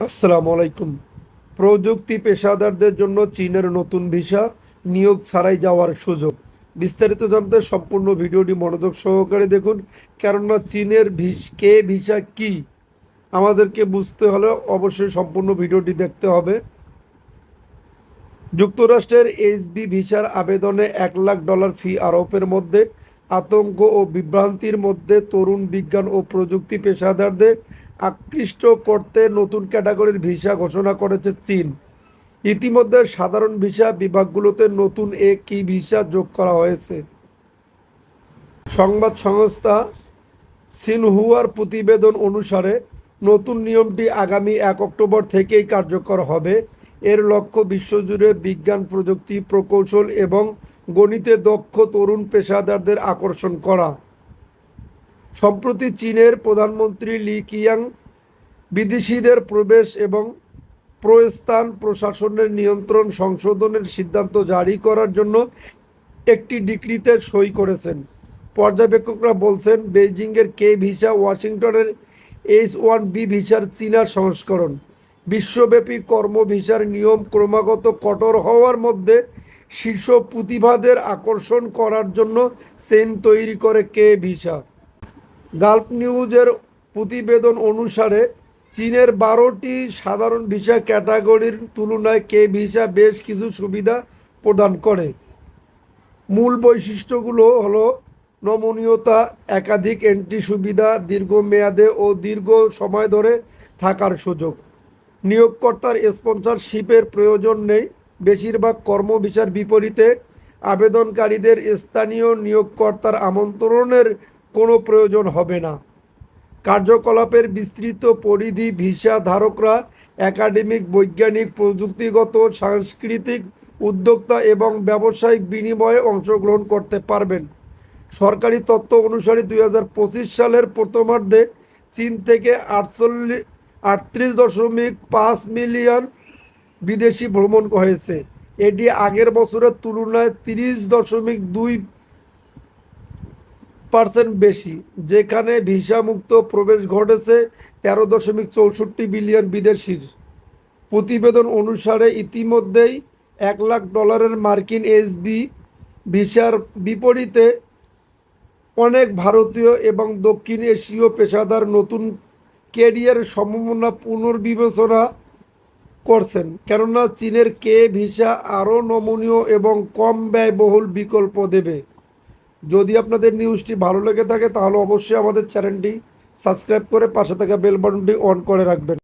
আসসালামু আলাইকুম। প্রযুক্তি পেশাদারদের জন্য চীনের নতুন ভিসা নিয়োগ ছাড়াই যাওয়ার সুযোগ। বিস্তারিত জানতে সম্পূর্ণ ভিডিওটি মনোযোগ সহকারে দেখুন, কেননা চীনের ভিস, কে ভিসা কি? আমাদেরকে বুঝতে হলে অবশ্যই সম্পূর্ণ ভিডিওটি দেখতে হবে। যুক্তরাষ্ট্রের এইচবি ভিসার আবেদনে এক লাখ ডলার ফি আরোপের মধ্যে, আতঙ্ক ও বিভ্রান্তির মধ্যে তরুণ বিজ্ঞান ও প্রযুক্তি পেশাদারদের আকৃষ্ট করতে নতুন ক্যাটাগরির ভিসা ঘোষণা করেছে চীন। ইতিমধ্যে সাধারণ ভিসা বিভাগগুলোতে নতুন এক কি ভিসা যোগ করা হয়েছে। সংবাদ সংস্থা সিনহুয়ার প্রতিবেদন অনুসারে, নতুন নিয়মটি আগামী এক অক্টোবর থেকেই কার্যকর হবে। এর লক্ষ্য বিশ্বজুড়ে বিজ্ঞান, প্রযুক্তি, প্রকৌশল এবং গণিতে দক্ষ তরুণ পেশাদারদের আকর্ষণ করা। সম্প্রতি চীনের প্রধানমন্ত্রী লি কিয়াং বিদেশিদের প্রবেশ এবং প্রস্থান প্রশাসনের নিয়ন্ত্রণ সংশোধনের সিদ্ধান্ত জারি করার জন্য একটি ডিক্রিতে সই করেছেন। পর্যবেক্ষকরা বলছেন, বেইজিংয়ের কে ভিসা, ওয়াশিংটনের এইচ ওয়ান বি ভিসার চীনার সংস্করণ। বিশ্বব্যাপী কর্ম ভিসার নিয়ম ক্রমাগত কঠোর হওয়ার মধ্যে শীর্ষ প্রতিভাদের আকর্ষণ করার জন্য চেন তৈরি করে কে ভিসা। গাল্প নিউজের প্রতিবেদন অনুসারে চীনের বারোটি সাধারণ ভিসা ক্যাটাগরির তুলনায় কে ভিসা বেশ কিছু সুবিধা প্রদান করে। মূল বৈশিষ্ট্যগুলো হলো নমনীয়তা, একাধিক এন্ট্রি সুবিধা, দীর্ঘমেয়াদে ও দীর্ঘ সময় ধরে থাকার সুযোগ। নিয়োগকর্তার স্পন্সরশিপের প্রয়োজন নেই। বেশিরভাগ কর্ম ভিসার বিপরীতে আবেদনকারীদের স্থানীয় নিয়োগকর্তার আমন্ত্রণের কোনো প্রয়োজন হবে না। কার্যকলাপের বিস্তৃত পরিধি ভিসা ধারকরা, একাডেমিক, বৈজ্ঞানিক, প্রযুক্তিগত, সাংস্কৃতিক উদ্যোক্তা এবং ব্যবসায়িক বিনিময়ে অংশগ্রহণ করতে পারবেন। সরকারি তথ্য অনুসারে দুই হাজার পঁচিশ সালের প্রথমার্ধে চীন থেকে আটচল্লিশ, আটত্রিশ দশমিক পাঁচ মিলিয়ন বিদেশি ভ্রমণ হয়েছে। এটি আগের বছরের তুলনায় তিরিশ দশমিক দুই পার্সেন্ট বেশি, যেখানে ভিসামুক্ত প্রবেশ ঘটেছে তেরো দশমিক চৌষট্টি বিলিয়ন বিদেশির। প্রতিবেদন অনুসারে ইতিমধ্যেই এক লাখ ডলারের মার্কিন এসবি ভিসার বিপরীতে অনেক ভারতীয় এবং দক্ষিণ এশীয় পেশাদার নতুন কেরিয়ার সম্ভাবনা পুনর্বিবেচনা করছেন, কেননা চীনের কে ভিসা আরও নমনীয় এবং কম ব্যয়বহুল বিকল্প দেবে। যদি আপনাদের নিউজটি ভালো লেগে থাকে, তাহলে অবশ্যই আমাদের চ্যানেলটি সাবস্ক্রাইব করে পাশে থাকা বেল বাটনটি অন করে রাখবেন।